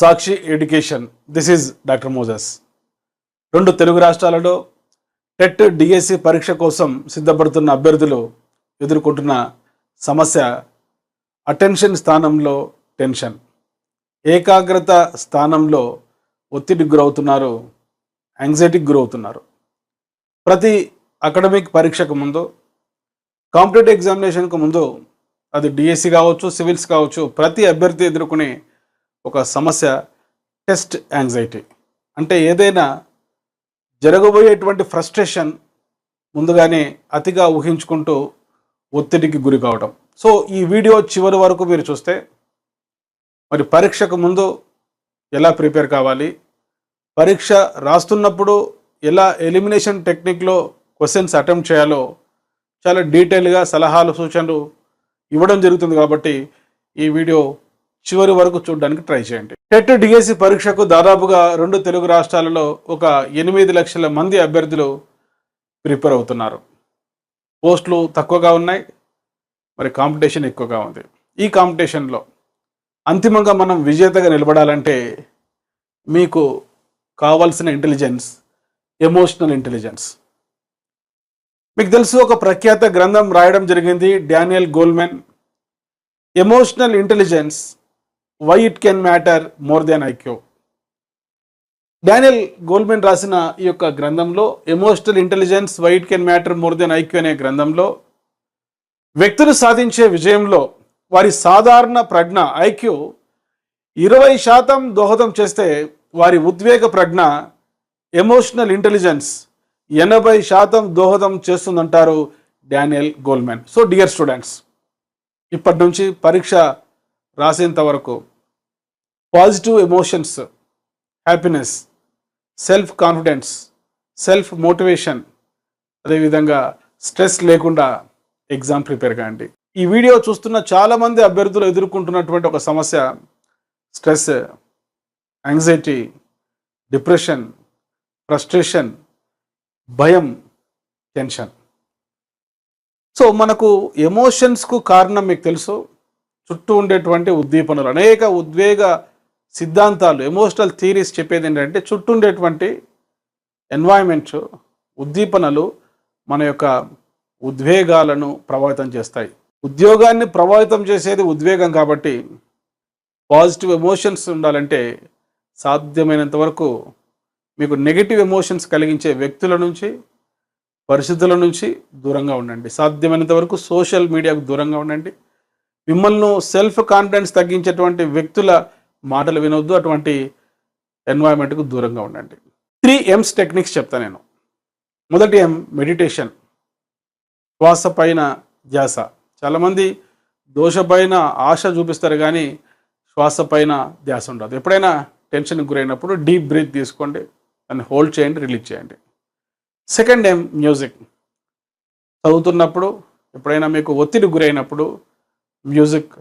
Sakshi education. This is doctor Moses రెండు తెలుగు రాష్ట్రాలలో TET DSC పరీక్ష కోసం సిద్ధపడుతున్న అభ్యర్థులు ఎదుర్కొంటున్న సమస్య అటెన్షన్ స్థానంలో టెన్షన్. ఏకాగ్రత స్థానంలో ఒత్తిడికి గురవుతున్నారు యాంగ్జైటీకి గురవుతున్నారు. ప్రతి అకాడమిక్ పరీక్షకు ముందు కాంపిటేటివ్ ఎగ్జామినేషన్కు ముందు అది డిఎస్సి కావచ్చు సివిల్స్ కావచ్చు ప్రతి అభ్యర్థి ఎదుర్కొనే ఒక సమస్య టెస్ట్ యాంగ్జైటీ. అంటే ఏదైనా జరగబోయేటువంటి ఫ్రస్ట్రేషన్ ముందుగానే అతిగా ఊహించుకుంటూ ఒత్తిడికి గురి కావడం సో ఈ వీడియో చివరి వరకు మీరు చూస్తే మరి పరీక్షకు ముందు ఎలా ప్రిపేర్ కావాలి పరీక్ష రాస్తున్నప్పుడు ఎలా ఎలిమినేషన్ టెక్నిక్లో క్వశ్చన్స్ అటెంప్ట్ చేయాలో చాలా డీటెయిల్గా సలహాలు సూచనలు ఇవ్వడం జరుగుతుంది కాబట్టి ఈ వీడియో చివరి వరకు చూడడానికి ట్రై చేయండి. టెట్ డిఎస్సి పరీక్షకు దాదాపుగా రెండు తెలుగు రాష్ట్రాలలో ఒక ఎనిమిది లక్షల మంది అభ్యర్థులు ప్రిపేర్ అవుతున్నారు. పోస్టులు తక్కువగా ఉన్నాయి. మరి కాంపిటీషన్ ఎక్కువగా ఉంది. ఈ కాంపిటీషన్లో అంతిమంగా మనం విజేతగా నిలబడాలంటే మీకు కావాల్సిన ఇంటెలిజెన్స్ ఎమోషనల్ ఇంటెలిజెన్స్. మీకు తెలుసు ఒక ప్రఖ్యాత గ్రంథం రాయడం జరిగింది Daniel Goleman. Emotional intelligence why it can matter more than IQ Daniel Goleman రాసిన ఈ యొక్క గ్రంథంలో emotional intelligence why it can matter more than IQ అనే గ్రంథంలో వ్యక్తులు సాధించే విజయంలో వారి సాధారణ ప్రజ్ఞ ఐక్యూ ఇరవై శాతం దోహదం చేస్తే వారి ఉద్వేగ ప్రజ్ఞ ఎమోషనల్ ఇంటెలిజెన్స్ ఎనభై శాతం దోహదం చేస్తుందంటారు Daniel Goleman so dear students ఇప్పటి నుంచి పరీక్ష రాసేంత వరకు positive emotions happiness self confidence self motivation అదేవిధంగా స్ట్రెస్ లేకుండా ఎగ్జామ్ ప్రిపేర్ కాండి. ఈ వీడియో చూస్తున్న చాలామంది అభ్యర్థులు ఎదుర్కొంటున్నటువంటి ఒక సమస్య స్ట్రెస్ యాంగ్జైటీ డిప్రెషన్ ఫ్రస్ట్రేషన్ భయం టెన్షన్. సో మనకు ఎమోషన్స్కు కారణం మీకు తెలుసు. చుట్టూ ఉండేటువంటి ఉద్దీపనలు అనేక ఉద్వేగ సిద్ధాంతాలు ఎమోషనల్ థీరీస్ చెప్పేది ఏంటంటే చుట్టూ ఉండేటువంటి ఎన్వైరన్మెంట్ ఉద్దీపనలు మన యొక్క ఉద్వేగాలను ప్రభావితం చేస్తాయి. ఉద్యోగాన్ని ప్రభావితం చేసేది ఉద్వేగం కాబట్టి పాజిటివ్ ఎమోషన్స్ ఉండాలంటే సాధ్యమైనంత వరకు మీకు నెగిటివ్ ఎమోషన్స్ కలిగించే వ్యక్తుల నుంచి పరిస్థితుల నుంచి దూరంగా ఉండండి. సాధ్యమైనంత వరకు సోషల్ మీడియాకు దూరంగా ఉండండి. మిమ్మల్ని సెల్ఫ్ కాన్ఫిడెన్స్ తగ్గించేటువంటి వ్యక్తుల మాటలు వినొద్దు అటువంటి ఎన్వైరన్మెంట్కు దూరంగా ఉండండి. త్రీ ఎమ్స్ టెక్నిక్స్ చెప్తా నేను. మొదటి ఎం మెడిటేషన్ శ్వాస పైన ధ్యాస. చాలామంది దోష పైన ఆశ చూపిస్తారు కానీ శ్వాస పైన ధ్యాస ఉండదు. ఎప్పుడైనా టెన్షన్కి గురైనప్పుడు డీప్ బ్రీత్ తీసుకోండి దాన్ని హోల్డ్ చేయండి రిలీజ్ చేయండి. సెకండ్ ఏం మ్యూజిక్ చదువుతున్నప్పుడు ఎప్పుడైనా మీకు ఒత్తిడి గురైనప్పుడు మ్యూజిక్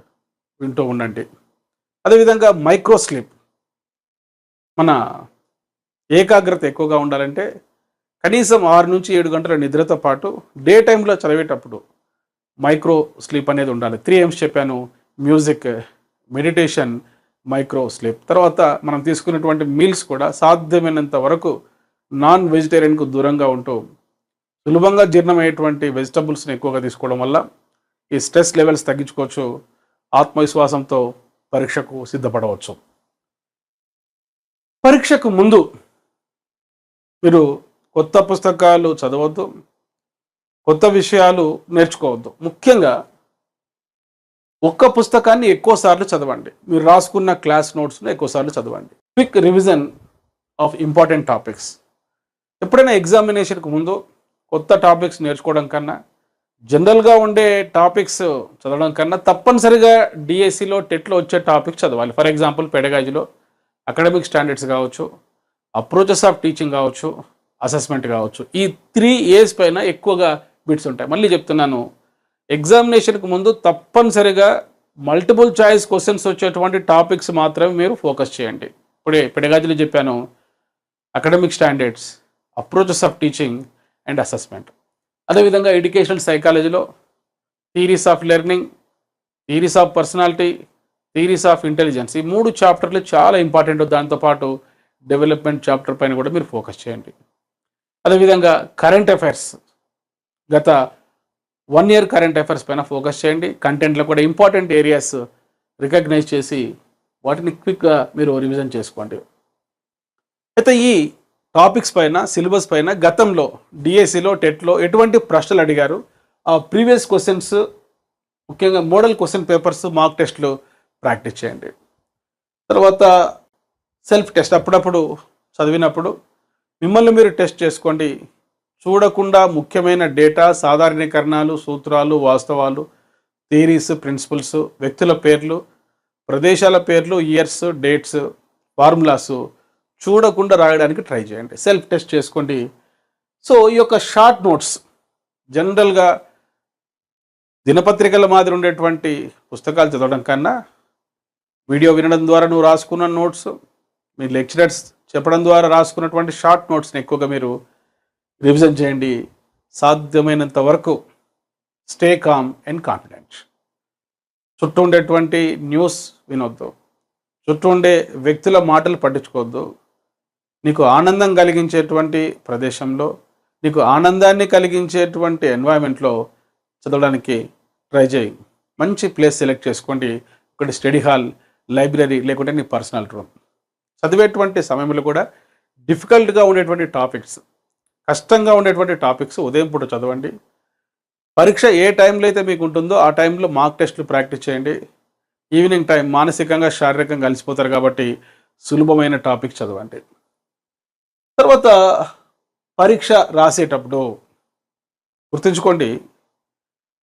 వింటూ ఉండండి. అదేవిధంగా మైక్రో స్లీప్ మన ఏకాగ్రత ఎక్కువగా ఉండాలంటే కనీసం ఆరు నుంచి ఏడు గంటల నిద్రతో పాటు డే టైంలో చదివేటప్పుడు మైక్రో స్లీప్ అనేది ఉండాలి. త్రీ ఎమ్స్ చెప్పాను మ్యూజిక్ మెడిటేషన్ మైక్రో స్లీప్ తర్వాత మనం తీసుకున్నటువంటి మీల్స్ కూడా సాధ్యమైనంత వరకు నాన్ వెజిటేరియన్కు దూరంగా ఉంటూ సులభంగా జీర్ణమయ్యేటువంటి వెజిటబుల్స్ని ఎక్కువగా తీసుకోవడం వల్ల ఈ స్ట్రెస్ లెవెల్స్ తగ్గించుకోవచ్చు. ఆత్మవిశ్వాసంతో పరీక్షకు సిద్ధపడవచ్చు. పరీక్షకు ముందు మీరు కొత్త పుస్తకాలు చదవద్దు కొత్త విషయాలు నేర్చుకోవద్దు. ముఖ్యంగా ఒక్క పుస్తకాన్ని ఎక్కువసార్లు చదవండి. మీరు రాసుకున్న క్లాస్ నోట్స్ను ఎక్కువ సార్లు చదవండి. Quick revision of important topics. ఎప్పుడైనా ఎగ్జామినేషన్కు ముందు కొత్త టాపిక్స్ నేర్చుకోవడం కన్నా జనరల్గా ఉండే టాపిక్స్ చదవడం కన్నా తప్పనిసరిగా డిఎస్సిలో టెట్లో వచ్చే టాపిక్స్ చదవాలి. ఫర్ ఎగ్జాంపుల్ పెడగాజీలో అకాడమిక్ స్టాండర్డ్స్ కావచ్చు అప్రోచెస్ ఆఫ్ టీచింగ్ కావచ్చు అసెస్మెంట్ కావచ్చు. ఈ త్రీ ఏస్ పైన ఎక్కువగా బిట్స్ ఉంటాయి. మళ్ళీ చెప్తున్నాను ఎగ్జామినేషన్కి ముందు తప్పనిసరిగా మల్టిపుల్ చాయిస్ క్వశ్చన్స్ వచ్చేటువంటి టాపిక్స్ మాత్రమే మీరు ఫోకస్ చేయండి. ఇప్పుడే పెడగాజీలో చెప్పాను academic standards approaches of teaching and assessment. అదేవిధంగా ఎడ్యుకేషనల్ సైకాలజీలో theories of learning theories of personality theories of intelligence. ఈ మూడు చాప్టర్లు చాలా ఇంపార్టెంట్. దాంతోపాటు డెవలప్మెంట్ చాప్టర్ పైన కూడా మీరు ఫోకస్ చేయండి. అదేవిధంగా కరెంట్ అఫైర్స్. గత వన్ ఇయర్ కరెంట్ అఫైర్స్ పైన ఫోకస్ చేయండి. కంటెంట్లో కూడా ఇంపార్టెంట్ ఏరియాస్ రికగ్నైజ్ చేసి వాటిని క్విక్గా మీరు రివిజన్ చేసుకోండి. అయితే ఈ టాపిక్స్ పైన సిలబస్ పైన గతంలో డిఎస్సిలో టెట్లో ఎటువంటి ప్రశ్నలు అడిగారు? ఆ ప్రీవియస్ క్వశ్చన్స్ ముఖ్యంగా మోడల్ క్వశ్చన్ పేపర్స్ మార్క్ టెస్ట్లు ప్రాక్టీస్ చేయండి. తర్వాత సెల్ఫ్ టెస్ట్ అప్పుడప్పుడు చదివినప్పుడు మిమ్మల్ని మీరు టెస్ట్ చేసుకోండి. చూడకుండా ముఖ్యమైన డేటా సాధారణీకరణాలు సూత్రాలు వాస్తవాలు థీరీస్ ప్రిన్సిపల్స్ వ్యక్తుల పేర్లు ప్రదేశాల పేర్లు ఇయర్స్ డేట్స్ ఫార్ములాసు చూడకుండా రాయడానికి ట్రై చేయండి. సెల్ఫ్ టెస్ట్ చేసుకోండి. సో ఈ యొక్క షార్ట్ నోట్స్ జనరల్గా దినపత్రికల మాదిరి ఉండేటువంటి పుస్తకాలు చదవడం కన్నా వీడియో వినడం ద్వారా నువ్వు రాసుకున్న నోట్స్ మీ లెక్చరర్స్ చెప్పడం ద్వారా రాసుకున్నటువంటి షార్ట్ నోట్స్ని ఎక్కువగా మీరు రివిజన్ చేయండి. సాధ్యమైనంత వరకు స్టే కామ్ అండ్ కాన్ఫిడెంట్ చుట్టూ ఉండేటువంటి న్యూస్ వినొద్దు. చుట్టూ ఉండే వ్యక్తుల మాటలు పట్టించుకోవద్దు. నీకు ఆనందం కలిగించేటువంటి ప్రదేశంలో నీకు ఆనందాన్ని కలిగించేటువంటి ఎన్వైరన్మెంట్లో చదవడానికి ట్రై చేయి. మంచి ప్లేస్ సెలెక్ట్ చేసుకోండి. ఒకటి స్టడీ హాల్ లైబ్రరీ లేకుంటే నీ పర్సనల్ రూమ్ చదివేటువంటి సమయంలో కూడా డిఫికల్ట్గా ఉండేటువంటి టాపిక్స్ కష్టంగా ఉండేటువంటి టాపిక్స్ ఉదయం పూట చదవండి. పరీక్ష ఏ టైంలో అయితే మీకు ఉంటుందో ఆ టైంలో మార్క్ టెస్ట్లు ప్రాక్టీస్ చేయండి. ఈవినింగ్ టైం మానసికంగా శారీరకంగా కలిసిపోతారు కాబట్టి సులభమైన టాపిక్ చదవండి. తర్వాత పరీక్ష రాసేటప్పుడు గుర్తుంచుకోండి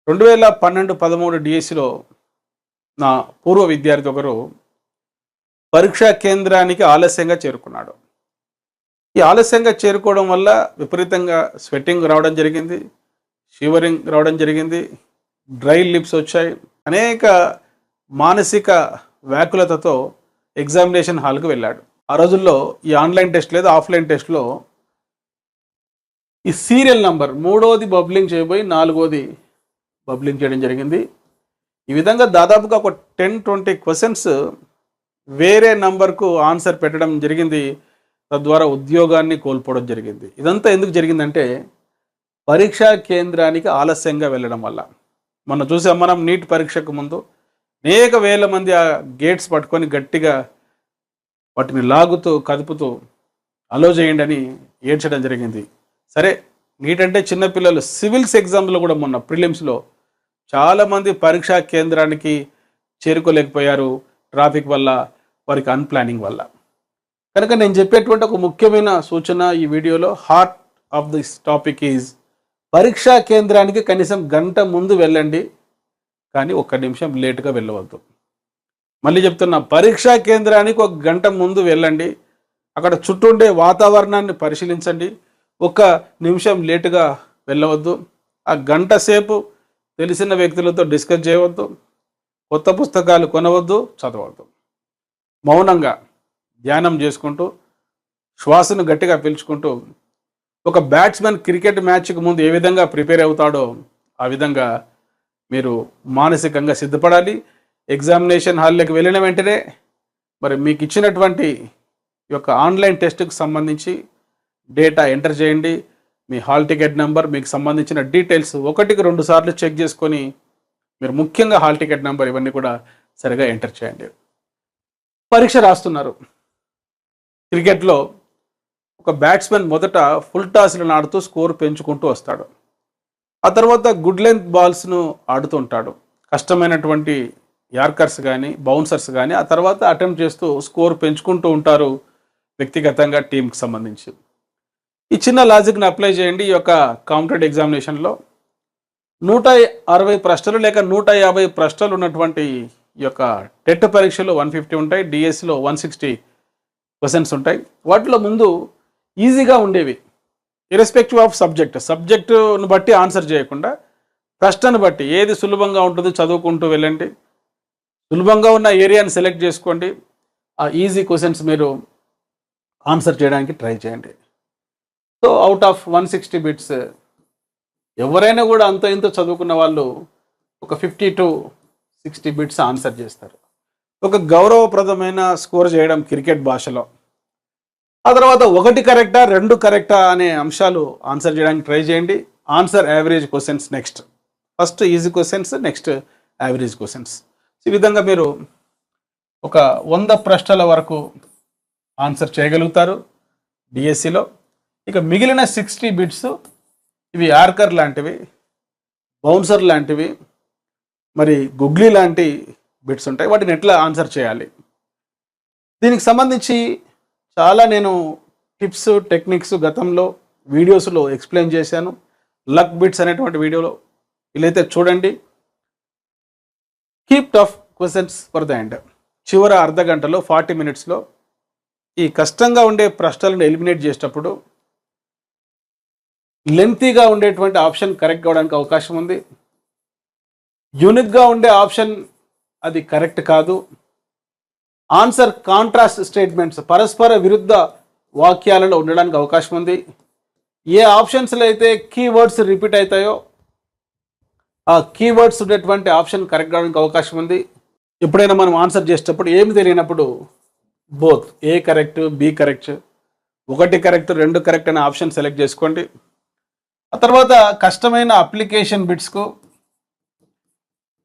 రెండు వేల పన్నెండు పదమూడు డిఎస్సిలో నా పూర్వ విద్యార్థి ఒకరు పరీక్షా కేంద్రానికి ఆలస్యంగా చేరుకున్నాడు. ఈ ఆలస్యంగా చేరుకోవడం వల్ల విపరీతంగా స్వెట్టింగ్ రావడం జరిగింది షివరింగ్ రావడం జరిగింది డ్రై లిప్స్ వచ్చాయి. అనేక మానసిక వ్యాకులతతో ఎగ్జామినేషన్ హాల్కి వెళ్ళాడు. ఆ రోజుల్లో ఈ ఆన్లైన్ టెస్ట్ లేదా ఆఫ్లైన్ టెస్ట్లో ఈ సీరియల్ నంబర్ మూడోది బబ్లింగ్ చేయబోయి నాలుగోది బబ్లింగ్ చేయడం జరిగింది. ఈ విధంగా దాదాపుగా ఒక టెన్ ట్వంటీ క్వశ్చన్స్ వేరే నంబర్కు ఆన్సర్ పెట్టడం జరిగింది. తద్వారా ఉద్యోగాన్ని కోల్పోవడం జరిగింది. ఇదంతా ఎందుకు జరిగిందంటే పరీక్షా కేంద్రానికి ఆలస్యంగా వెళ్ళడం వల్ల. మొన్న చూసాం మనం నీట్ పరీక్షకు ముందు అనేక వేల మంది ఆ గేట్స్ పట్టుకొని గట్టిగా వాటిని లాగుతూ కదుపుతూ అలో చేయండి అని ఏడ్చడం జరిగింది. సరే నీట్ అంటే చిన్నపిల్లలు సివిల్స్ ఎగ్జామ్లో కూడా మొన్న ప్రిలిమ్స్లో చాలామంది పరీక్షా కేంద్రానికి చేరుకోలేకపోయారు ట్రాఫిక్ వల్ల వారికి అన్ప్లానింగ్ వల్ల. కనుక నేను చెప్పేటువంటి ఒక ముఖ్యమైన సూచన ఈ వీడియోలో heart of this topic is పరీక్షా కేంద్రానికి కనీసం గంట ముందు వెళ్ళండి కానీ ఒక్క నిమిషం లేటుగా వెళ్ళవద్దు. మళ్ళీ చెప్తున్నా పరీక్షా కేంద్రానికి ఒక గంట ముందు వెళ్ళండి. అక్కడ చుట్టూ ఉండే వాతావరణాన్ని పరిశీలించండి. ఒక నిమిషం లేటుగా వెళ్ళవద్దు. ఆ గంట సేపు తెలిసిన వ్యక్తులతో డిస్కస్ చేయవద్దు. కొత్త పుస్తకాలు కొనవద్దు చదవద్దు. మౌనంగా ధ్యానం చేసుకుంటూ శ్వాసను గట్టిగా పీల్చుకుంటూ ఒక బ్యాట్స్మెన్ క్రికెట్ మ్యాచ్కి ముందు ఏ విధంగా ప్రిపేర్ అవుతాడో ఆ విధంగా మీరు మానసికంగా సిద్ధపడాలి. ఎగ్జామినేషన్ హాల్లోకి వెళ్ళిన వెంటనే మరి మీకు ఇచ్చినటువంటి ఈ యొక్క ఆన్లైన్ టెస్ట్కి సంబంధించి డేటా ఎంటర్ చేయండి. మీ హాల్ టికెట్ నెంబర్ మీకు సంబంధించిన డీటెయిల్స్ ఒకటికి రెండు సార్లు చెక్ చేసుకొని మీరు ముఖ్యంగా హాల్ టికెట్ నెంబర్ ఇవన్నీ కూడా సరిగా ఎంటర్ చేయండి. పరీక్ష రాస్తున్నారు. క్రికెట్లో ఒక బ్యాట్స్మెన్ మొదట ఫుల్ టాస్లను ఆడుతూ స్కోర్ పెంచుకుంటూ వస్తాడు. ఆ తర్వాత గుడ్ లెంత్ బాల్స్ను ఆడుతుంటాడు కష్టమైనటువంటి యార్కర్స్ కానీ బౌన్సర్స్ కానీ ఆ తర్వాత అటెంప్ట్ చేస్తూ స్కోర్ పెంచుకుంటూ ఉంటారు వ్యక్తిగతంగా టీంకి సంబంధించి. ఈ చిన్న లాజిక్ని అప్లై చేయండి ఈ యొక్క కాంపిటేటివ్ ఎగ్జామినేషన్లో. నూట అరవై ప్రశ్నలు లేక నూట యాభై ప్రశ్నలు ఉన్నటువంటి ఈ యొక్క టెట్ పరీక్షలో వన్ ఫిఫ్టీ ఉంటాయి డిఎస్సిలో వన్ సిక్స్టీ క్వశ్చన్స్ ఉంటాయి. వాటిలో ముందు ఈజీగా ఉండేవి. Irrespective of subject. సబ్జెక్టును బట్టి ఆన్సర్ చేయకుండా ప్రశ్నను బట్టి ఏది సులభంగా ఉంటుందో చదువుకుంటూ వెళ్ళండి. సులభంగా ఉన్న ఏరియాని సెలెక్ట్ చేసుకోండి. ఆ ఈజీ క్వశ్చన్స్ మీరు ఆన్సర్ చేయడానికి ట్రై చేయండి. So out of one sixty bits ఎవరైనా కూడా అంత ఇంత చదువుకున్న వాళ్ళు ఒక fifty to sixty bits answer చేస్తారు. ఒక గౌరవప్రదమైన స్కోర్ చేయడం క్రికెట్ భాషలో. ఆ తర్వాత ఒకటి కరెక్టా రెండు కరెక్టా అనే అంశాలు ఆన్సర్ చేయడానికి ట్రై చేయండి. Answer average questions next. First easy questions next average questions. ఈ విధంగా మీరు ఒక వంద ప్రశ్నల వరకు ఆన్సర్ చేయగలుగుతారు డిఎస్సిలో. ఇక మిగిలిన సిక్స్టీ బిట్స్ ఇవి యార్కర్ లాంటివి బౌన్సర్ లాంటివి మరి గుగ్లీ లాంటి బిట్స్ ఉంటాయి. వాటిని ఎట్లా ఆన్సర్ చేయాలి? దీనికి సంబంధించి చాలా నేను టిప్స్ టెక్నిక్స్ గతంలో వీడియోస్లో ఎక్స్ప్లెయిన్ చేశాను. లక్ బిట్స్ అనేటువంటి వీడియోలో వీలైతే చూడండి. Keep tough questions for the end చివర అర్ధ గంటలో ఫార్టీ మినిట్స్లో ఈ కష్టంగా ఉండే ప్రశ్నలను ఎలిమినేట్ చేసేటప్పుడు లెంతీగా ఉండేటువంటి ఆప్షన్ కరెక్ట్ కావడానికి అవకాశం ఉంది. యూనిక్గా ఉండే ఆప్షన్ అది కరెక్ట్ కాదు. ఆన్సర్ కాంట్రాస్ట్ స్టేట్మెంట్స్ పరస్పర విరుద్ధ వాక్యాలలో ఉండడానికి అవకాశం ఉంది. ఏ ఆప్షన్స్లో అయితే కీవర్డ్స్ రిపీట్ అవుతాయో ఆ కీవర్డ్స్ ఉండేటువంటి ఆప్షన్ కరెక్ట్ కావడానికి అవకాశం ఉంది. ఎప్పుడైనా మనం ఆన్సర్ చేసేటప్పుడు ఏమి తెలియనప్పుడు both A correct B correct ఒకటి కరెక్ట్ రెండు కరెక్ట్ అనే ఆప్షన్ సెలెక్ట్ చేసుకోండి. ఆ తర్వాత కష్టమైన అప్లికేషన్ బిట్స్కు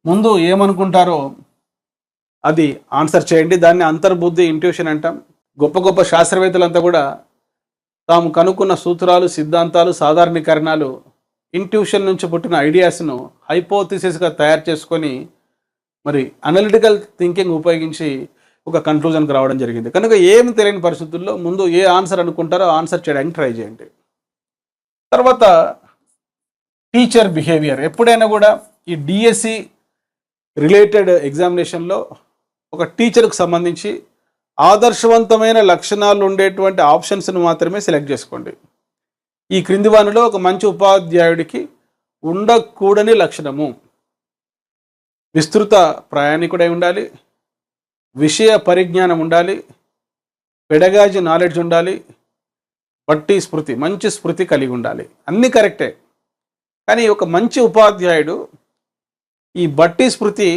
ముందు ఏమనుకుంటారో అది ఆన్సర్ చేయండి. దాన్ని అంతర్బుద్ధి ఇంట్యూషన్ అంటాం. గొప్ప గొప్ప శాస్త్రవేత్తలంతా కూడా తాము కనుక్కున్న సూత్రాలు సిద్ధాంతాలు సాధారణీకరణాలు ఇంట్యూషన్ నుంచి పుట్టిన ఐడియాస్ను హైపోథిసిస్గా తయారు చేసుకొని మరి అనలిటికల్ థింకింగ్ ఉపయోగించి ఒక కన్క్లూజన్కి రావడం జరిగింది. కనుక ఏమి తెలియని పరిస్థితుల్లో ముందు ఏ ఆన్సర్ అనుకుంటారో ఆన్సర్ చేయడానికి ట్రై చేయండి. తర్వాత టీచర్ బిహేవియర్. ఎప్పుడైనా కూడా ఈ డిఎస్సి రిలేటెడ్ ఎగ్జామినేషన్లో ఒక టీచర్కు సంబంధించి ఆదర్శవంతమైన లక్షణాలు ఉండేటువంటి ఆప్షన్స్ను మాత్రమే సెలెక్ట్ చేసుకోండి. ఈ క్రింది వానిలో ఒక మంచి ఉపాధ్యాయుడికి ఉండకూడని లక్షణము. విస్తృత ప్రయాణికుడై ఉండాలి విషయ పరిజ్ఞానం ఉండాలి పెడగాజి నాలెడ్జ్ ఉండాలి బట్టి స్మృతి మంచి స్మృతి కలిగి ఉండాలి. అన్నీ కరెక్టే. కానీ ఒక మంచి ఉపాధ్యాయుడు ఈ బట్టి స్మృతి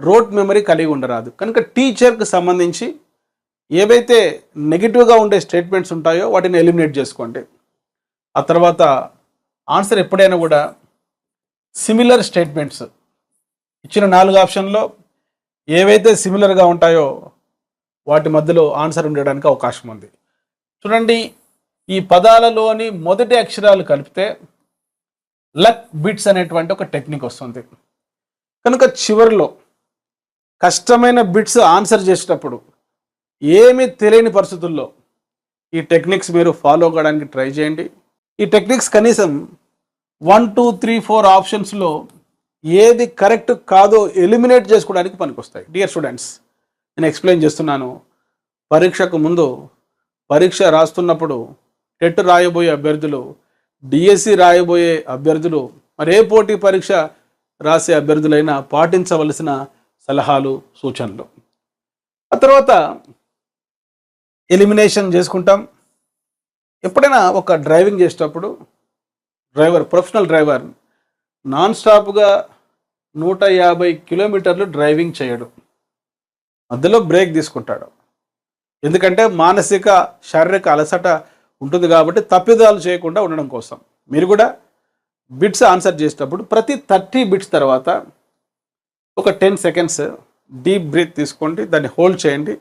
రోడ్ మెమరీ కలిగి ఉండరాదు. కనుక టీచర్కి సంబంధించి ఏవైతే నెగిటివ్గా ఉండే స్టేట్మెంట్స్ ఉంటాయో వాటిని ఎలిమినేట్ చేసుకోండి. ఆ తర్వాత ఆన్సర్ ఎప్పుడైనా కూడా సిమిలర్ స్టేట్మెంట్స్ ఇచ్చిన నాలుగు ఆప్షన్లో ఏవైతే సిమిలర్గా ఉంటాయో వాటి మధ్యలో ఆన్సర్ ఉండడానికి అవకాశం ఉంది. చూడండి ఈ పదాలలోని మొదటి అక్షరాలు కలిపితే లక్ బిట్స్ అనేటువంటి ఒక టెక్నిక్ వస్తుంది. కనుక చివరిలో కష్టమైన బిట్స్ ఆన్సర్ చేసేటప్పుడు ఏమీ తెలియని పరిస్థితుల్లో ఈ టెక్నిక్స్ మీరు ఫాలో కావడానికి ట్రై చేయండి. ఈ టెక్నిక్స్ కనీసం వన్ టూ త్రీ ఫోర్ ఆప్షన్స్లో ఏది కరెక్ట్ కాదో ఎలిమినేట్ చేసుకోవడానికి పనికొస్తాయి. డియర్ స్టూడెంట్స్ నేను ఎక్స్ప్లెయిన్ చేస్తున్నాను. పరీక్షకు ముందు పరీక్ష రాస్తున్నప్పుడు టెట్ రాయబోయే అభ్యర్థులు డిఎస్సి రాయబోయే అభ్యర్థులు మరే పోటీ పరీక్ష రాసే అభ్యర్థులైనా పాటించవలసిన సలహాలు సూచనలు. ఆ తర్వాత ఎలిమినేషన్ చేసుకుంటాం. ఎప్పుడైనా ఒక డ్రైవింగ్ చేసేటప్పుడు డ్రైవర్ ప్రొఫెషనల్ డ్రైవర్ నాన్ స్టాప్గా నూట యాభై కిలోమీటర్లు డ్రైవింగ్ చేయడు. మధ్యలో బ్రేక్ తీసుకుంటాడు. ఎందుకంటే మానసిక శారీరక అలసట ఉంటుంది కాబట్టి తప్పిదాలు చేయకుండా ఉండడం కోసం. మీరు కూడా బిట్స్ ఆన్సర్ చేసేటప్పుడు ప్రతి థర్టీ బిట్స్ తర్వాత ఒక టెన్ సెకండ్స్ డీప్ బ్రీత్ తీసుకోండి దాన్ని హోల్డ్ చేయండి.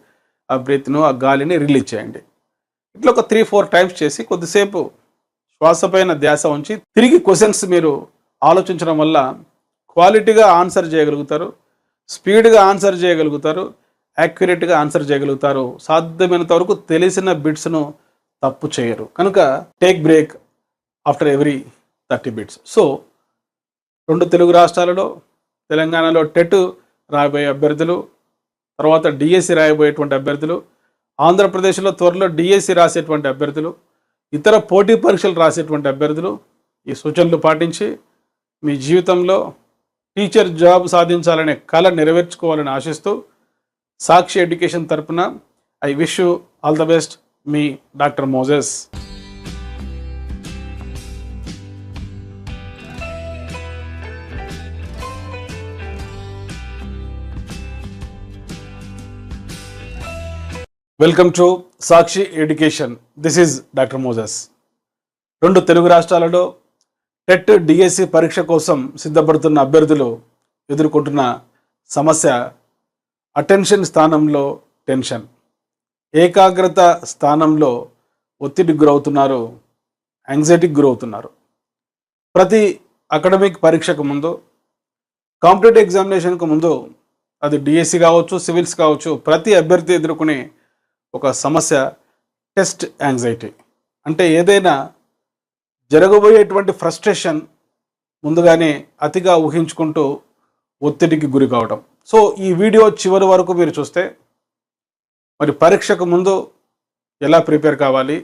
ఆ బ్రీత్ను ఆ గాలిని రిలీజ్ చేయండి. ఇట్లా ఒక త్రీ ఫోర్ టైమ్స్ చేసి కొద్దిసేపు శ్వాసపైన ధ్యాస ఉంచి తిరిగి క్వశ్చన్స్ మీరు ఆలోచించడం వల్ల క్వాలిటీగా ఆన్సర్ చేయగలుగుతారు స్పీడ్గా ఆన్సర్ చేయగలుగుతారు యాక్యురేట్గా ఆన్సర్ చేయగలుగుతారు. సాధ్యమైనంత వరకు తెలిసిన బిట్స్ను తప్పు చేయరు. కనుక take break after every thirty bits so రెండు తెలుగు రాష్ట్రాలలో తెలంగాణలో టెట్ రాయబోయే అభ్యర్థులు తర్వాత డిఎస్సి రాయబోయేటువంటి అభ్యర్థులు ఆంధ్రప్రదేశ్లో త్వరలో డిఎస్సి రాసేటువంటి అభ్యర్థులు ఇతర పోటీ పరీక్షలు రాసేటువంటి అభ్యర్థులు ఈ సూచనలు పాటించి మీ జీవితంలో టీచర్ జాబ్ సాధించాలనే కళ నెరవేర్చుకోవాలని ఆశిస్తూ సాక్షి ఎడ్యుకేషన్ తరపున I wish you all the best me doctor Moses. Welcome to Sakshi education this is doctor Moses రెండు తెలుగు రాష్ట్రాలలో టెట్ డిఎస్సి పరీక్ష కోసం సిద్ధపడుతున్న అభ్యర్థులు ఎదుర్కొంటున్న సమస్య అటెన్షన్ స్థానంలో టెన్షన్. ఏకాగ్రత స్థానంలో ఒత్తిడికి గురవుతున్నారు యాంగ్జైటీకి గురవుతున్నారు. ప్రతి అకాడమిక్ పరీక్షకు ముందు కాంపిటేటివ్ ఎగ్జామినేషన్కు ముందు అది డిఎస్సి కావచ్చు సివిల్స్ కావచ్చు ప్రతి అభ్యర్థి ఎదుర్కొనే ఒక సమస్య టెస్ట్ యాంగ్జైటీ. అంటే ఏదైనా జరగబోయేటువంటి ఫ్రస్ట్రేషన్ ముందుగానే అతిగా ఊహించుకుంటూ ఒత్తిడికి గురి కావడం సో ఈ వీడియో చివరి వరకు మీరు చూస్తే మరి పరీక్షకు ముందు ఎలా ప్రిపేర్ కావాలి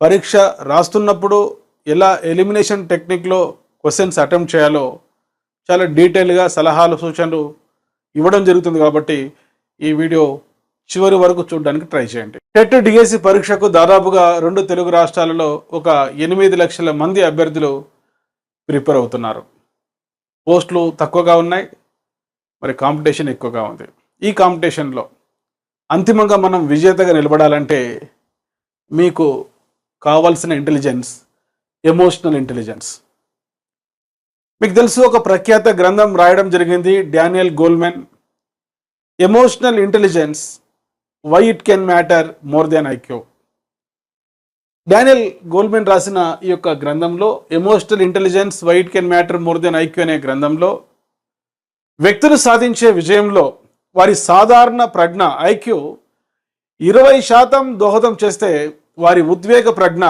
పరీక్ష రాస్తున్నప్పుడు ఎలా ఎలిమినేషన్ టెక్నిక్లో క్వశ్చన్స్ అటెంప్ట్ చేయాలో చాలా డీటెయిల్గా సలహాలు సూచనలు ఇవ్వడం జరుగుతుంది కాబట్టి ఈ వీడియో చివరి వరకు చూడడానికి ట్రై చేయండి. టెట్ డిఎస్సి పరీక్షకు దాదాపుగా రెండు తెలుగు రాష్ట్రాలలో ఒక ఎనిమిది లక్షల మంది అభ్యర్థులు ప్రిపేర్ అవుతున్నారు. పోస్టులు తక్కువగా ఉన్నాయి. మరి కాంపిటీషన్ ఎక్కువగా ఉంది. ఈ కాంపిటీషన్లో అంతిమంగా మనం విజేతగా నిలబడాలంటే మీకు కావాల్సిన ఇంటెలిజెన్స్ ఎమోషనల్ ఇంటెలిజెన్స్. మీకు తెలుసు ఒక ప్రఖ్యాత గ్రంథం రాయడం జరిగింది Daniel Goleman. Emotional intelligence why it can matter more than IQ Daniel Goleman రాసిన ఈ యొక్క గ్రంథంలో emotional intelligence why it can matter more than IQ అనే గ్రంథంలో వ్యక్తులు సాధించే విజయంలో వారి సాధారణ ప్రజ్ఞ ఐక్యూ ఇరవై శాతం దోహదం చేస్తే వారి ఉద్వేగ ప్రజ్ఞ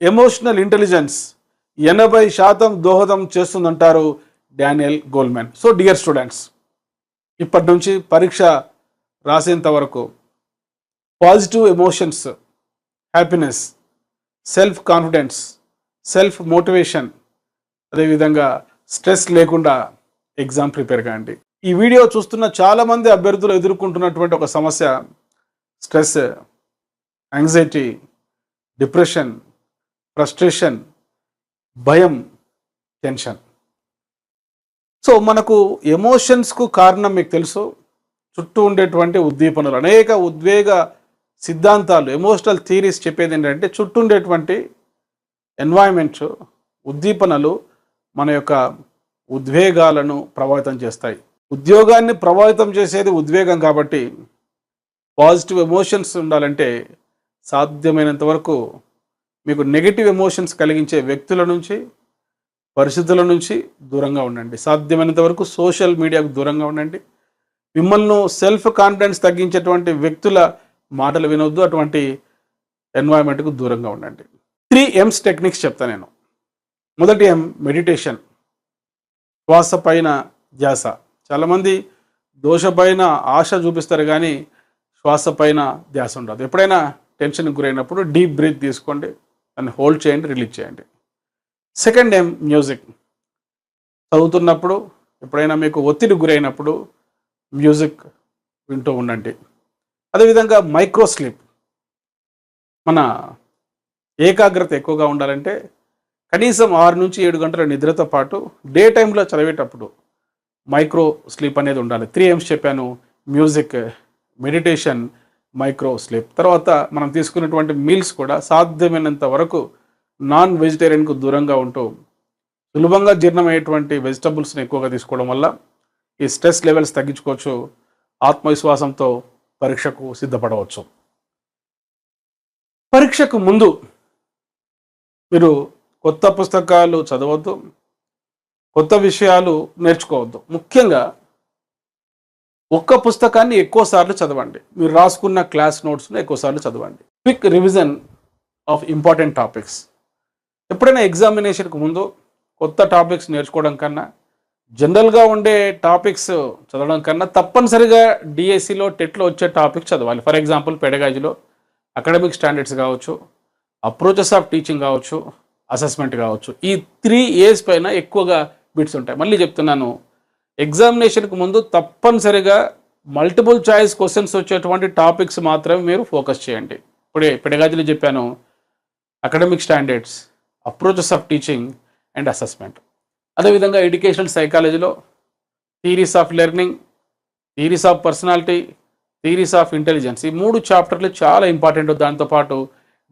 ఎమోషనల్ ఇంటెలిజెన్స్ ఎనభై శాతం దోహదం చేస్తుందంటారు Daniel Goleman so dear students ఇప్పటి నుంచి పరీక్ష రాసేంత వరకు positive emotions happiness self confidence self motivation అదేవిధంగా స్ట్రెస్ లేకుండా ఎగ్జామ్ ప్రిపేర్ కాండి. ఈ వీడియో చూస్తున్న చాలామంది అభ్యర్థులు ఎదుర్కొంటున్నటువంటి ఒక సమస్య స్ట్రెస్ యాంగ్జైటీ డిప్రెషన్ ఫ్రస్ట్రేషన్ భయం టెన్షన్. సో మనకు ఎమోషన్స్కు కారణం మీకు తెలుసు. చుట్టూ ఉండేటువంటి ఉద్దీపనలు అనేక ఉద్వేగ సిద్ధాంతాలు ఎమోషనల్ థీరీస్ చెప్పేది ఏంటంటే చుట్టూ ఉండేటువంటి ఎన్వైరన్మెంట్ ఉద్దీపనలు మన యొక్క ఉద్వేగాలను ప్రభావితం చేస్తాయి. ఉద్యోగాన్ని ప్రభావితం చేసేది ఉద్వేగం కాబట్టి పాజిటివ్ ఎమోషన్స్ ఉండాలంటే సాధ్యమైనంత వరకు మీకు నెగిటివ్ ఎమోషన్స్ కలిగించే వ్యక్తుల నుంచి పరిస్థితుల నుంచి దూరంగా ఉండండి. సాధ్యమైనంత వరకు సోషల్ మీడియాకు దూరంగా ఉండండి. మిమ్మల్ని సెల్ఫ్ కాన్ఫిడెన్స్ తగ్గించేటువంటి వ్యక్తుల మాటలు వినొద్దు అటువంటి ఎన్వైరన్మెంట్కు దూరంగా ఉండండి. త్రీ ఎమ్స్ టెక్నిక్స్ చెప్తా నేను. మొదటి ఎం మెడిటేషన్ శ్వాస పైన ధ్యాస. చాలామంది దోష పైన ఆశ చూపిస్తారు కానీ శ్వాస పైన ధ్యాస ఉండదు. ఎప్పుడైనా టెన్షన్కి గురైనప్పుడు డీప్ బ్రీత్ తీసుకోండి దాన్ని హోల్డ్ చేయండి రిలీజ్ చేయండి. సెకండ్ ఏం మ్యూజిక్ చదువుతున్నప్పుడు ఎప్పుడైనా మీకు ఒత్తిడి గురైనప్పుడు మ్యూజిక్ వింటూ ఉండండి. అదేవిధంగా మైక్రో స్లీప్ మన ఏకాగ్రత ఎక్కువగా ఉండాలంటే కనీసం ఆరు నుంచి ఏడు గంటల నిద్రతో పాటు డే టైంలో చదివేటప్పుడు మైక్రో స్లీప్ అనేది ఉండాలి. త్రీ ఎమ్స్ చెప్పాను మ్యూజిక్ మెడిటేషన్ మైక్రో స్లీప్ తర్వాత మనం తీసుకున్నటువంటి మీల్స్ కూడా సాధ్యమైనంత వరకు నాన్ వెజిటేరియన్కు దూరంగా ఉంటూ సులభంగా జీర్ణమయ్యేటువంటి వెజిటబుల్స్ని ఎక్కువగా తీసుకోవడం వల్ల ఈ స్ట్రెస్ లెవెల్స్ తగ్గించుకోవచ్చు. ఆత్మవిశ్వాసంతో పరీక్షకు సిద్ధపడవచ్చు. పరీక్షకు ముందు మీరు కొత్త పుస్తకాలు చదవద్దు కొత్త విషయాలు నేర్చుకోవద్దు. ముఖ్యంగా ఒక్క పుస్తకాన్ని ఎక్కువసార్లు చదవండి. మీరు రాసుకున్న క్లాస్ నోట్స్ను ఎక్కువసార్లు చదవండి. Quick revision of important topics. ఎప్పుడైనా ఎగ్జామినేషన్కి ముందు కొత్త టాపిక్స్ నేర్చుకోవడం కన్నా జనరల్గా ఉండే టాపిక్స్ చదవడం కన్నా తప్పనిసరిగా డిఎస్సిలో టెట్లో వచ్చే టాపిక్ చదవాలి. ఫర్ ఎగ్జాంపుల్ పెడగాజీలో అకాడమిక్ స్టాండర్డ్స్ కావచ్చు అప్రోచెస్ ఆఫ్ టీచింగ్ కావచ్చు అసెస్మెంట్ కావచ్చు. ఈ త్రీ ఏజ్ పైన ఎక్కువగా బిట్స్ ఉంటాయి. మళ్ళీ చెప్తున్నాను ఎగ్జామినేషన్కి ముందు తప్పనిసరిగా మల్టిపుల్ చాయిస్ క్వశ్చన్స్ వచ్చేటువంటి టాపిక్స్ మాత్రమే మీరు ఫోకస్ చేయండి. ఇప్పుడే పెడగాజీలో చెప్పాను academic standards approaches of teaching and assessment. అదేవిధంగా ఎడ్యుకేషనల్ సైకాలజీలో theories of learning theories of personality theories of intelligence ఈ మూడు చాప్టర్లు చాలా ఇంపార్టెంట్. దాంతోపాటు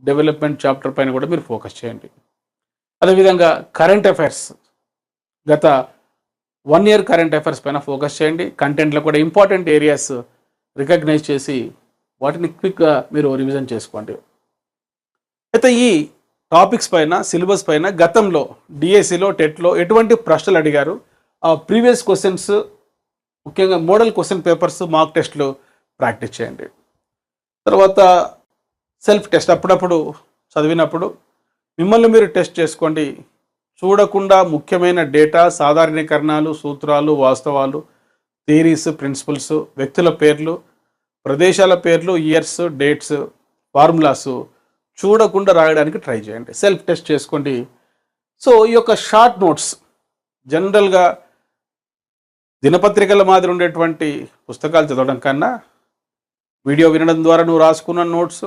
డెవలప్మెంట్ చాప్టర్ పైన కూడా మీరు ఫోకస్ చేయండి. అదేవిధంగా కరెంట్ అఫైర్స్ గత వన్ ఇయర్ కరెంట్ అఫైర్స్ పైన ఫోకస్ చేయండి. కంటెంట్లో కూడా ఇంపార్టెంట్ ఏరియాస్ రికగ్నైజ్ చేసి వాటిని క్విక్గా మీరు రివిజన్ చేసుకోండి. అయితే ఈ టాపిక్స్ పైన సిలబస్ పైన గతంలో డిఎస్సిలో టెట్లో ఎటువంటి ప్రశ్నలు అడిగారు? ఆ ప్రీవియస్ క్వశ్చన్స్ ముఖ్యంగా మోడల్ క్వశ్చన్ పేపర్స్ మార్క్ టెస్ట్లు ప్రాక్టీస్ చేయండి. తర్వాత సెల్ఫ్ టెస్ట్ అప్పుడప్పుడు చదివినప్పుడు మిమ్మల్ని మీరు టెస్ట్ చేసుకోండి. చూడకుండా ముఖ్యమైన డేటా సాధారణీకరణాలు సూత్రాలు వాస్తవాలు థీరీస్ ప్రిన్సిపల్స్ వ్యక్తుల పేర్లు ప్రదేశాల పేర్లు ఇయర్స్ డేట్స్ ఫార్ములాసు చూడకుండా రాయడానికి ట్రై చేయండి. సెల్ఫ్ టెస్ట్ చేసుకోండి. సో ఈ యొక్క షార్ట్ నోట్స్ జనరల్గా దినపత్రికల మాదిరి ఉండేటువంటి పుస్తకాలు చదవడం కన్నా వీడియో వినడం ద్వారా నువ్వు రాసుకున్న నోట్స్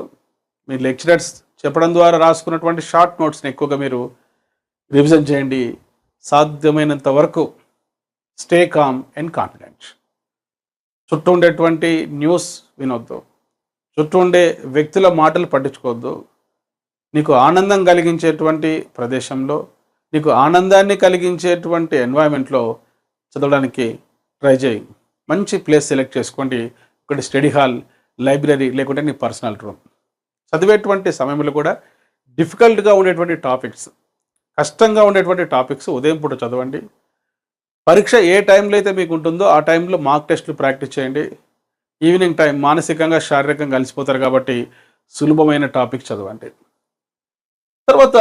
మీ లెక్చరర్స్ చెప్పడం ద్వారా రాసుకున్నటువంటి షార్ట్ నోట్స్ని ఎక్కువగా మీరు రివిజన్ చేయండి. సాధ్యమైనంత వరకు స్టే కామ్ అండ్ కాన్ఫిడెంట్. చుట్టూ ఉండేటువంటి న్యూస్ వినొద్దు. చుట్టూ ఉండే వ్యక్తుల మాటలు పట్టించుకోవద్దు. నీకు ఆనందం కలిగించేటువంటి ప్రదేశంలో నీకు ఆనందాన్ని కలిగించేటువంటి ఎన్వైరన్మెంట్లో చదవడానికి ట్రై చేయి. మంచి ప్లేస్ సెలెక్ట్ చేసుకోండి. ఒకటి స్టడీ హాల్ లైబ్రరీ లేకుంటే నీ పర్సనల్ రూమ్ చదివేటువంటి సమయంలో కూడా డిఫికల్ట్గా ఉండేటువంటి టాపిక్స్ కష్టంగా ఉండేటువంటి టాపిక్స్ ఉదయం పూట చదవండి. పరీక్ష ఏ టైంలో అయితే మీకు ఉంటుందో ఆ టైంలో మార్క్ టెస్ట్లు ప్రాక్టీస్ చేయండి. ఈవినింగ్ టైం మానసికంగా శారీరకంగా కలిసిపోతారు కాబట్టి సులభమైన టాపిక్ చదవండి. తర్వాత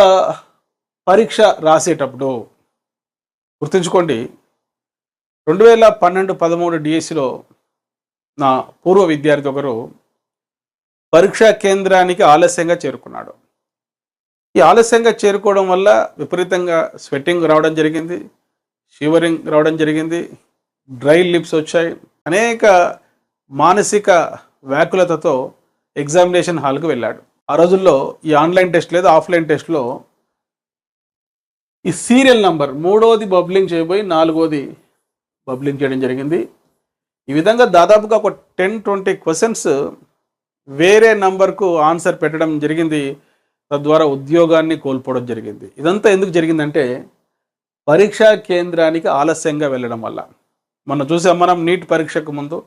పరీక్ష రాసేటప్పుడు గుర్తుంచుకోండి రెండు వేల పన్నెండు పదమూడు డిఎస్సిలో నా పూర్వ విద్యార్థి ఒకరు పరీక్షా కేంద్రానికి ఆలస్యంగా చేరుకున్నాడు. ఈ ఆలస్యంగా చేరుకోవడం వల్ల విపరీతంగా స్వెట్టింగ్ రావడం జరిగింది షివరింగ్ రావడం జరిగింది డ్రై లిప్స్ వచ్చాయి. అనేక మానసిక వ్యాకులతతో ఎగ్జామినేషన్ హాల్కి వెళ్ళాడు. ఆ రోజుల్లో ఈ ఆన్లైన్ టెస్ట్ లేదా ఆఫ్లైన్ టెస్ట్లో. ఈ సీరియల్ నంబర్ మూడోది బబ్లింగ్ చేయబోయి నాలుగోది బబ్లింగ్ చేయడం జరిగింది. ఈ విధంగా దాదాపుగా ఒక టెన్ ట్వంటీ క్వశ్చన్స్ వేరే నంబర్కు ఆన్సర్ పెట్టడం జరిగింది. తద్వారా ఉద్యోగాన్ని కోల్పోవడం జరిగింది. ఇదంతా ఎందుకు జరిగిందంటే పరీక్షా కేంద్రానికి ఆలస్యంగా వెళ్ళడం వల్ల. మొన్న చూసాం మనం నీట్ పరీక్షకు ముందు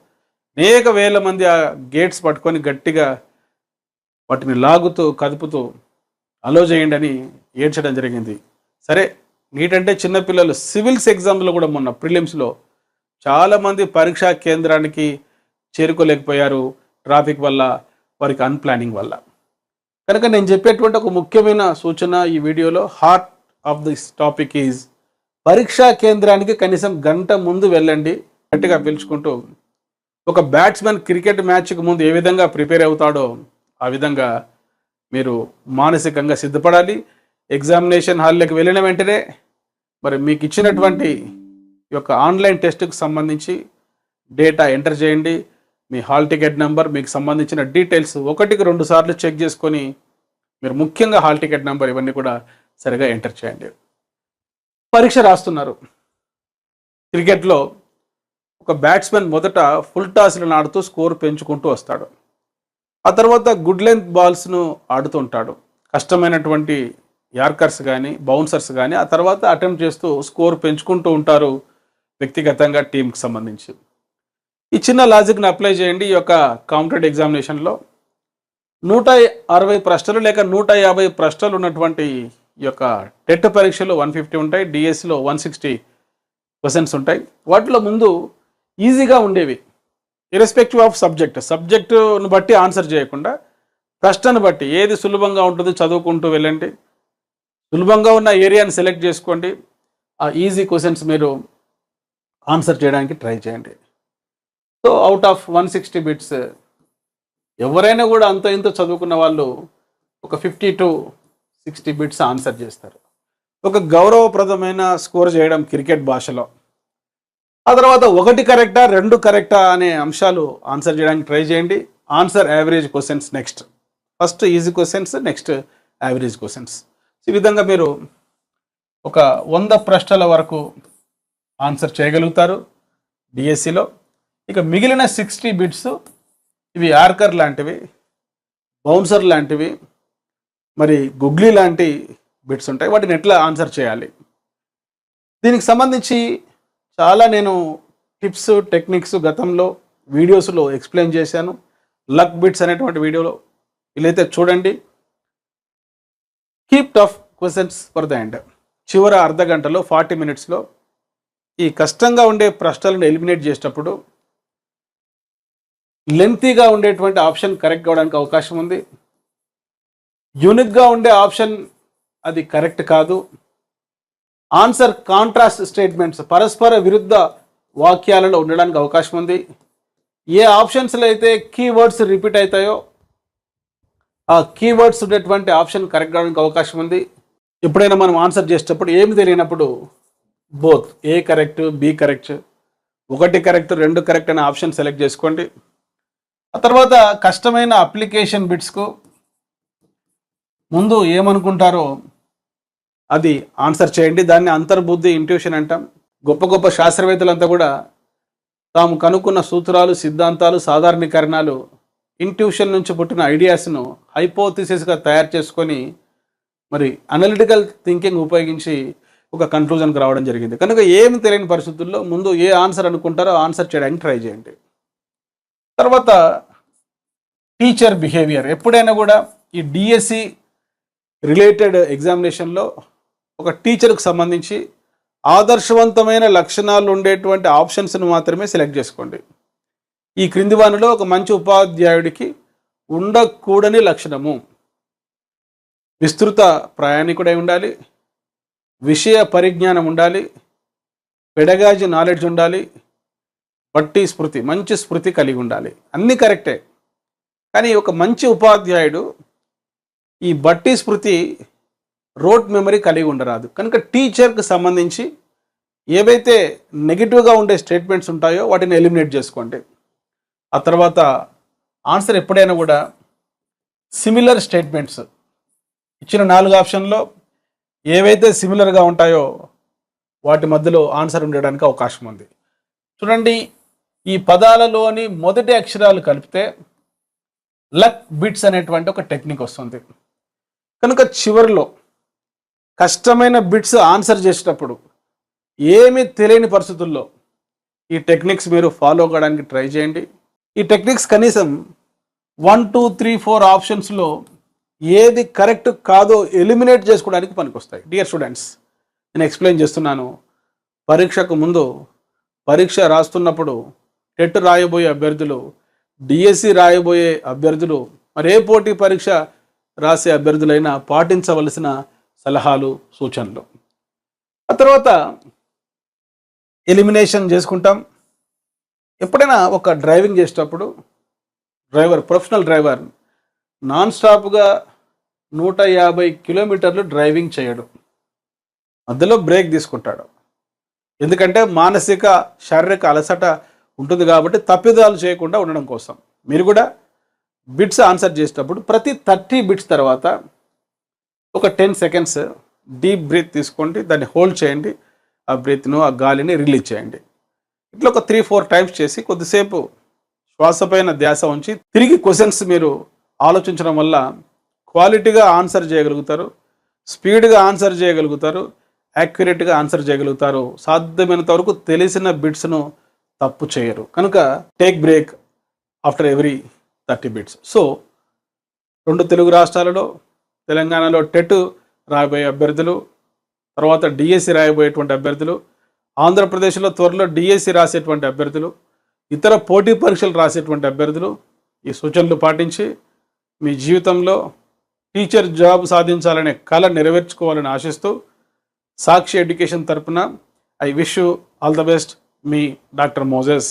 అనేక వేల మంది ఆ గేట్స్ పట్టుకొని గట్టిగా వాటిని లాగుతూ కదుపుతూ అలో చేయండి అని ఏడ్చడం జరిగింది. సరే నీటంటే చిన్నపిల్లలు సివిల్స్ ఎగ్జామ్లో కూడా మొన్న ప్రిలిమ్స్లో చాలామంది పరీక్షా కేంద్రానికి చేరుకోలేకపోయారు ట్రాఫిక్ వల్ల వారికి అన్ప్లానింగ్ వల్ల. కనుక నేను చెప్పేటువంటి ఒక ముఖ్యమైన సూచన ఈ వీడియోలో heart of this topic is పరీక్షా కేంద్రానికి కనీసం గంట ముందు వెళ్ళండి గట్టిగా పిలుచుకుంటూ ఒక బ్యాట్స్మెన్ క్రికెట్ మ్యాచ్కి ముందు ఏ విధంగా ప్రిపేర్ అవుతాడో ఆ విధంగా మీరు మానసికంగా సిద్ధపడాలి. ఎగ్జామినేషన్ హాల్లోకి వెళ్ళిన వెంటనే మరి మీకు ఇచ్చినటువంటి ఈ యొక్క ఆన్లైన్ టెస్ట్కి సంబంధించి డేటా ఎంటర్ చేయండి. మీ హాల్ టికెట్ నెంబర్ మీకు సంబంధించిన డీటెయిల్స్ ఒకటికి రెండు సార్లు చెక్ చేసుకొని మీరు ముఖ్యంగా హాల్ టికెట్ నెంబర్ ఇవన్నీ కూడా సరిగా ఎంటర్ చేయండి. పరీక్ష రాస్తున్నారు. క్రికెట్లో ఒక బ్యాట్స్మెన్ మొదట ఫుల్ టాస్లను ఆడుతూ స్కోర్ పెంచుకుంటూ వస్తాడు. ఆ తర్వాత గుడ్ లెంత్ బాల్స్ను ఆడుతుంటాడు. కష్టమైనటువంటి యార్కర్స్ కానీ బౌన్సర్స్ కానీ ఆ తర్వాత అటెంప్ట్ చేస్తూ స్కోర్ పెంచుకుంటూ ఉంటారు వ్యక్తిగతంగా టీంకి సంబంధించి. ఈ చిన్న లాజిక్ని అప్లై చేయండి ఈ యొక్క కాంపిటేటివ్ ఎగ్జామినేషన్లో. నూట అరవై ప్రశ్నలు లేక నూట యాభై ప్రశ్నలు ఉన్నటువంటి ఈ యొక్క టెట్ పరీక్షలు వన్ ఫిఫ్టీ ఉంటాయి డిఎస్సిలో వన్ సిక్స్టీ క్వశ్చన్స్ ఉంటాయి. వాటిలో ముందు ఈజీగా ఉండేవి. ఇరెస్పెక్టివ్ ఆఫ్ సబ్జెక్ట్ సబ్జెక్టును బట్టి ఆన్సర్ చేయకుండా ప్రశ్నను బట్టి ఏది సులభంగా ఉంటుందో చదువుకుంటూ వెళ్ళండి. సులభంగా ఉన్న ఏరియాని సెలెక్ట్ చేసుకోండి. ఆ ఈజీ క్వశ్చన్స్ మీరు ఆన్సర్ చేయడానికి ట్రై చేయండి. So out of one sixty bits ఎవరైనా కూడా అంత ఇంత చదువుకున్న వాళ్ళు ఒక fifty to sixty bits answer చేస్తారు. ఒక గౌరవప్రదమైన స్కోర్ చేయడం క్రికెట్ భాషలో. ఆ తర్వాత ఒకటి కరెక్టా రెండు కరెక్టా అనే అంశాలు ఆన్సర్ చేయడానికి ట్రై చేయండి. Answer average questions next first easy questions next average questions ఈ విధంగా మీరు ఒక వంద ప్రశ్నల వరకు ఆన్సర్ చేయగలుగుతారు డిఎస్సిలో ఇక మిగిలిన సిక్స్టీ బిట్స్ ఇవి ఆర్కర్ లాంటివి బౌన్సర్ లాంటివి మరి గుగ్లీ లాంటి బిట్స్ ఉంటాయి. వాటిని ఎట్లా ఆన్సర్ చేయాలి? దీనికి సంబంధించి చాలా నేను టిప్స్ టెక్నిక్స్ గతంలో వీడియోస్లో ఎక్స్ప్లెయిన్ చేశాను. లక్ బిట్స్ అనేటువంటి వీడియోలో. వీలైతే చూడండి. Keep tough questions for the end చివర అర్ధ గంటలో ఫార్టీ మినిట్స్లో ఈ కష్టంగా ఉండే ప్రశ్నలను ఎలిమినేట్ చేసేటప్పుడు లెంతీగా ఉండేటువంటి ఆప్షన్ కరెక్ట్ కావడానికి అవకాశం ఉంది. యూనిక్గా ఉండే ఆప్షన్ అది కరెక్ట్ కాదు. Answer contrast statements. పరస్పర విరుద్ధ వాక్యాలలో ఉండడానికి అవకాశం ఉంది. ఏ ఆప్షన్స్లో అయితే కీవర్డ్స్ రిపీట్ అవుతాయో ఆ కీవర్డ్స్ ఉండేటువంటి ఆప్షన్ కరెక్ట్ కావడానికి అవకాశం ఉంది. ఎప్పుడైనా మనం ఆన్సర్ చేసేటప్పుడు ఏమి తెలియనప్పుడు both A correct B correct ఒకటి కరెక్ట్ రెండు కరెక్ట్ అనే ఆప్షన్ సెలెక్ట్ చేసుకోండి. ఆ తర్వాత కష్టమైన అప్లికేషన్ బిట్స్కు ముందు ఏమనుకుంటారో అది ఆన్సర్ చేయండి. దాన్ని అంతర్బుద్ధి ఇంట్యూషన్ అంటాం. గొప్ప గొప్ప శాస్త్రవేత్తలంతా కూడా తాము కనుక్కున్న సూత్రాలు సిద్ధాంతాలు సాధారణీకరణాలు ఇంట్యూషన్ నుంచి పుట్టిన ఐడియాస్ను హైపోథిసిస్గా తయారు చేసుకొని మరి అనలిటికల్ థింకింగ్ ఉపయోగించి ఒక కన్క్లూజన్కి రావడం జరిగింది. కనుక ఏమి తెలియని పరిస్థితుల్లో ముందు ఏ ఆన్సర్ అనుకుంటారో ఆన్సర్ చేయడానికి ట్రై చేయండి. తర్వాత టీచర్ బిహేవియర్. ఎప్పుడైనా కూడా ఈ డిఎస్సి రిలేటెడ్ ఎగ్జామినేషన్లో ఒక టీచర్కు సంబంధించి ఆదర్శవంతమైన లక్షణాలు ఉండేటువంటి ఆప్షన్స్ను మాత్రమే సెలెక్ట్ చేసుకోండి. ఈ క్రింది వానిలో ఒక మంచి ఉపాధ్యాయుడికి ఉండకూడని లక్షణము. విస్తృత ప్రయాణికుడై ఉండాలి విషయ పరిజ్ఞానం ఉండాలి పెడగాజీ నాలెడ్జ్ ఉండాలి బట్టి స్మృతి మంచి స్మృతి కలిగి ఉండాలి. అన్నీ కరెక్టే. కానీ ఒక మంచి ఉపాధ్యాయుడు ఈ బట్టి స్మృతి రోట్ మెమరీ కలిగి ఉండరాదు. కనుక టీచర్కి సంబంధించి ఏవైతే నెగిటివ్గా ఉండే స్టేట్మెంట్స్ ఉంటాయో వాటిని ఎలిమినేట్ చేసుకోండి. ఆ తర్వాత ఆన్సర్ ఎప్పుడైనా కూడా సిమిలర్ స్టేట్మెంట్స్. ఇచ్చిన నాలుగు ఆప్షన్లో ఏవైతే సిమిలర్గా ఉంటాయో వాటి మధ్యలో ఆన్సర్ ఉండడానికి అవకాశం ఉంది. చూడండి ఈ పదాలలోని మొదటి అక్షరాలు కలిపితే లక్ బిట్స్ అనేటువంటి ఒక టెక్నిక్ వస్తుంది. కనుక చివరిలో కష్టమైన బిట్స్ ఆన్సర్ చేసేటప్పుడు ఏమీ తెలియని పరిస్థితుల్లో ఈ టెక్నిక్స్ మీరు ఫాలో కావడానికి ట్రై చేయండి. ఈ టెక్నిక్స్ కనీసం వన్ టూ త్రీ ఫోర్ ఆప్షన్స్లో ఏది కరెక్ట్ కాదో ఎలిమినేట్ చేసుకోవడానికి పనికొస్తాయి. డియర్ స్టూడెంట్స్ నేను ఎక్స్ప్లెయిన్ చేస్తున్నాను. పరీక్షకు ముందు పరీక్ష రాస్తున్నప్పుడు టెట్ రాయబోయే అభ్యర్థులు డిఎస్సి రాయబోయే అభ్యర్థులు మరే పోటీ పరీక్ష రాసే అభ్యర్థులైనా పాటించవలసిన సలహాలు సూచనలు. ఆ తర్వాత ఎలిమినేషన్ చేసుకుంటాం. ఎప్పుడైనా ఒక డ్రైవింగ్ చేసేటప్పుడు డ్రైవర్ ప్రొఫెషనల్ డ్రైవర్ నాన్ స్టాప్గా నూట యాభై కిలోమీటర్లు డ్రైవింగ్ చేయడు. మధ్యలో బ్రేక్ తీసుకుంటాడు. ఎందుకంటే మానసిక శారీరక అలసట ఉంటుంది కాబట్టి తప్పిదాలు చేయకుండా ఉండడం కోసం. మీరు కూడా బిట్స్ ఆన్సర్ చేసేటప్పుడు ప్రతి థర్టీ బిట్స్ తర్వాత ఒక టెన్ సెకండ్స్ డీప్ బ్రీత్ తీసుకోండి దాన్ని హోల్డ్ చేయండి. ఆ బ్రీత్ను ఆ గాలిని రిలీజ్ చేయండి. ఇట్లా ఒక త్రీ ఫోర్ టైమ్స్ చేసి కొద్దిసేపు శ్వాసపైన ధ్యాస ఉంచి తిరిగి క్వశ్చన్స్ మీరు ఆలోచించడం వల్ల క్వాలిటీగా ఆన్సర్ చేయగలుగుతారు స్పీడ్గా ఆన్సర్ చేయగలుగుతారు యాక్యురేట్గా ఆన్సర్ చేయగలుగుతారు. సాధ్యమైనంత వరకు తెలిసిన బిట్స్ను తప్పు చేయరు. కనుక take break after every thirty bits so రెండు తెలుగు రాష్ట్రాలలో తెలంగాణలో టెట్ రాబోయే అభ్యర్థులు తర్వాత డిఎస్సి రాయబోయేటువంటి అభ్యర్థులు ఆంధ్రప్రదేశ్లో త్వరలో డిఎస్సి రాసేటువంటి అభ్యర్థులు ఇతర పోటీ పరీక్షలు రాసేటువంటి అభ్యర్థులు ఈ సూచనలు పాటించి మీ జీవితంలో టీచర్ జాబ్ సాధించాలనే కళ నెరవేర్చుకోవాలని ఆశిస్తూ సాక్షి ఎడ్యుకేషన్ తరపున I wish you all the best me doctor Moses.